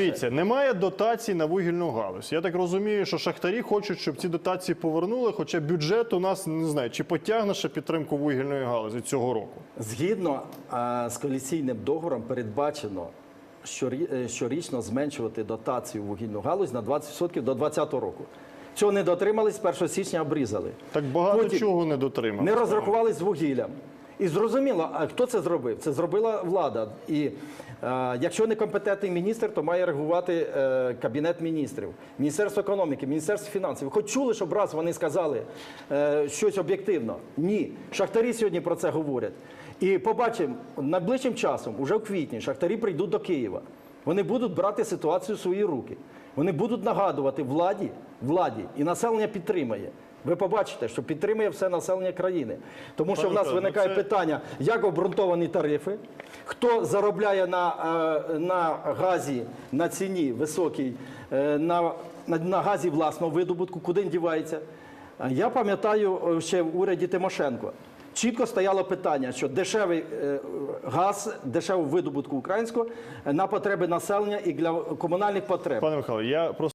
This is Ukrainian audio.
Дивіться, немає дотацій на вугільну галузь. Я так розумію, що шахтарі хочуть, щоб ці дотації повернули, хоча бюджет у нас не знаю, чи потягне ще підтримку вугільної галузі цього року. Згідно а, з коаліційним договором передбачено е, щорічно зменшувати дотацію в вугільну галузь на 20% до 2020 року. Цього не дотримались, 1 січня обрізали. Так багато Потім чого не дотримав. Не розрахувались з вугіллям. І зрозуміло, а хто це зробив? Це зробила влада. І е, якщо не компетентний міністр, то має реагувати е, Кабінет міністрів, Міністерство економіки, Міністерство фінансів. Хоч чули, щоб раз вони сказали е, щось об'єктивно? Ні. Шахтарі сьогодні про це говорять. І побачимо найближчим часом, уже в квітні, шахтарі прийдуть до Києва. Вони будуть брати ситуацію в свої руки. Вони будуть нагадувати владі, владі, і населення підтримає. Ви побачите, що підтримує все населення країни. Тому що в нас виникає ну питання, як обґрунтовані тарифи, хто заробляє на, е, на газі, на ціні високій, е, на, газі власного видобутку, куди він дівається. Я пам'ятаю е, ще в уряді Тимошенко. Чітко стояло питання, що дешевий е, газ, дешевий видобутку українського е, на потреби населення і для комунальних потреб. Пане Михайло, я просто.